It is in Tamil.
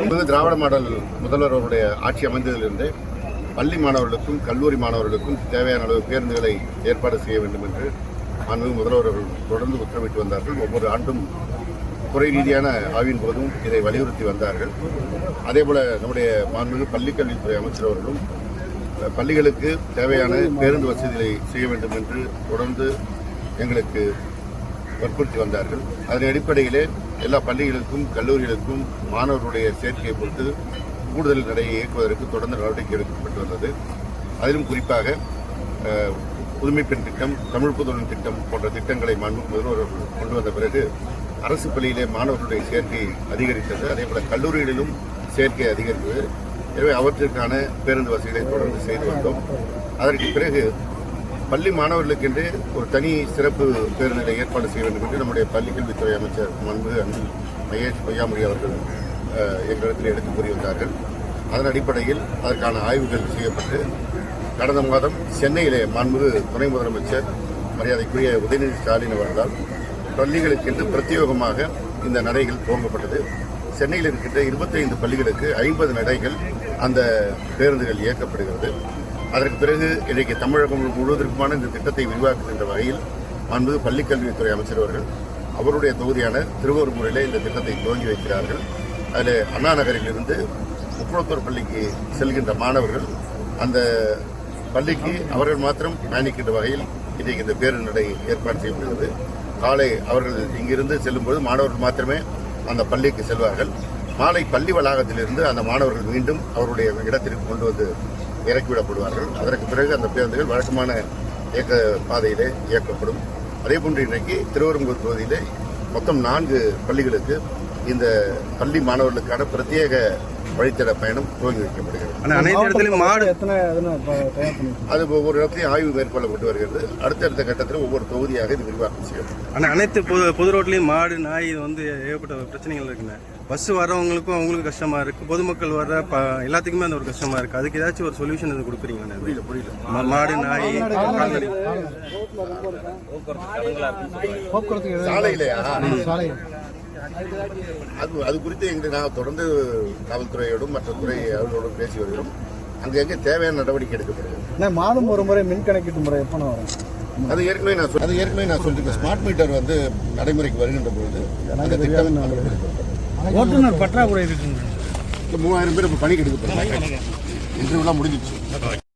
இப்போது திராவிட மாடல் முதல்வர் அவருடைய ஆட்சி அமைந்ததிலிருந்து பள்ளி மாணவர்களுக்கும் கல்லூரி மாணவர்களுக்கும் தேவையான அளவு பேருந்துகளை ஏற்பாடு செய்ய வேண்டும் என்று மாண்புமிகு முதல்வர் அவர்கள் தொடர்ந்து உத்தரவிட்டு வந்தார்கள். ஒவ்வொரு ஆண்டும் துறை ரீதியான ஆய்வின் போதும் இதை வலியுறுத்தி வந்தார்கள். அதேபோல் நம்முடைய மாண்பு பள்ளிக்கல்வித்துறை அமைச்சர் அவர்களும் பள்ளிகளுக்கு தேவையான பேருந்து வசதிகளை செய்ய வேண்டும் என்று தொடர்ந்து எங்களுக்கு வற்புறுத்தி வந்தார்கள். அதன் அடிப்படையிலே எல்லா பள்ளிகளுக்கும் கல்லூரிகளுக்கும் மாணவர்களுடைய சேர்க்கையை பொறுத்து கூடுதல் நடையை இயக்குவதற்கு தொடர்ந்து நடவடிக்கை எடுக்கப்பட்டு வந்தது. அதிலும் குறிப்பாக புதுமை பெண் திட்டம் தமிழ் புதுவன் திட்டம் போன்ற திட்டங்களை மாண்பு முதல்வர் கொண்டு வந்த பிறகு அரசு பள்ளியிலே மாணவர்களுடைய சேர்க்கை அதிகரித்தது. அதேபோல கல்லூரிகளிலும் சேர்க்கை அதிகரித்தது. எனவே அவற்றிற்கான பேருந்து வசதிகளை தொடர்ந்து செய்து வந்தோம். அதற்கு பிறகு பள்ளி மாணவர்களுக்கென்று ஒரு தனி சிறப்பு பேருந்தை ஏற்பாடு செய்ய வேண்டும் என்று நம்முடைய பள்ளிக்கல்வித்துறை அமைச்சர் மன்பு அன்பில் மகேஷ் பொய்யாமொழி அவர்கள் எங்களிடத்தில் எடுத்து கூறி வந்தார்கள் அதன் அடிப்படையில் அதற்கான ஆய்வுகள் செய்யப்பட்டு கடந்த மாதம் சென்னையிலே மாண்புமிகு துணை முதலமைச்சர் மரியாதைக்குரிய உதயநிதி ஸ்டாலின் அவர்களால் பள்ளிகளுக்கென்று பிரத்யேகமாக இந்த நடைகள் துவங்கப்பட்டது. சென்னையில் இருக்கின்ற 25 பள்ளிகளுக்கு ஐம்பது நடைகள் அந்த பேருந்துகள் இயக்கப்படுகிறது. அதற்கு பிறகு இன்றைக்கு தமிழகம் முழுவதற்குமான இந்த திட்டத்தை விரிவாக்குகின்ற வகையில் அன்பு பள்ளிக்கல்வித்துறை அமைச்சர் அவர்கள் அவருடைய தொகுதியான திருவொருமுறையிலே இந்த திட்டத்தை துவங்கி வைக்கிறார்கள். அதில் அண்ணா நகரிலிருந்து முக்குளத்தூர் பள்ளிக்கு செல்கின்ற மாணவர்கள் அந்த பள்ளிக்கு அவர்கள் மாத்திரம் பயணிக்கின்ற வகையில் இன்றைக்கு இந்த பேருந்து நடை ஏற்பாடு செய்யப்படுகிறது காலை அவர்கள் இங்கிருந்து செல்லும்போது மாணவர்கள் மாத்திரமே அந்த பள்ளிக்கு செல்வார்கள். மாலை பள்ளி வளாகத்திலிருந்து அந்த மாணவர்கள் மீண்டும் அவருடைய இடத்திற்கு கொண்டு வந்து இறக்கிவிடப்படுவார்கள். அதற்கு பிறகு அந்த பேருந்துகள் வழக்கமான இயக்க பாதையிலே இயக்கப்படும். அதே போன்று இன்றைக்கு திருவரங்கூர் பகுதியிலே மொத்தம் நான்கு பள்ளிகளுக்கு இந்த பள்ளி மாணவர்களுக்கான பிரத்யேக வழித்தட பயணம் துவங்கி வைக்கப்படுகிறது. அனைத்து இடத்துலயும் மாடு எத்தனை அது ஒவ்வொரு இடத்துலையும் ஆய்வு மேற்கொள்ளப்பட்டு வருகிறது. அடுத்தடுத்த கட்டத்தில் ஒவ்வொரு தொகுதியாக இது விரிவாக்கம் செய்யப்படும். ஆனா அனைத்து பொது பொது ரோட்லயும் மாடு நாய் இது வந்து ஏகப்பட்ட பிரச்சனைகள் இருக்குண்ணே பஸ் வர்றவங்களுக்கும் அவங்களுக்கும் கஷ்டமா இருக்கு. பொதுமக்கள் வர்ற ப- எல்லாத்துக்குமே அந்த ஒரு கஷ்டமா இருக்கு. அதுக்கு ஏதாச்சும் ஒரு சொல்யூஷன் எதுவும் கொடுக்குறீங்களா புரியல புரியல. மாடு நாய் கால்நடை. சாலையிலையா? சாலை அது அது குறித்து எங்களுக்கு நாங்கள் தொடர்ந்து காவல்துறையோடும் மற்ற துறை அவர்களோடும் பேசி வருகிறோம். அங்கங்கே தேவையான நடவடிக்கை எடுக்கப்படுகிறது. மாதம் ஒரு முறை மின் கணக்கீட்டு முறை எப்போ வரும்? அது ஏற்கனவே நான் சொல் அது ஏற்கனவே நான் சொல்லியிருக்கேன். ஸ்மார்ட் மீட்டர் வந்து நடைமுறைக்கு வருகின்ற பொழுது அந்த திட்டம். ஓட்டுநர் பற்றாக்குறை இருக்குங்க இந்த மூவாயிரம் பேர் இப்போ பணிக்கு எடுக்கப்படுறாங்க இன்டர்வியூலாம் முடிஞ்சிச்சு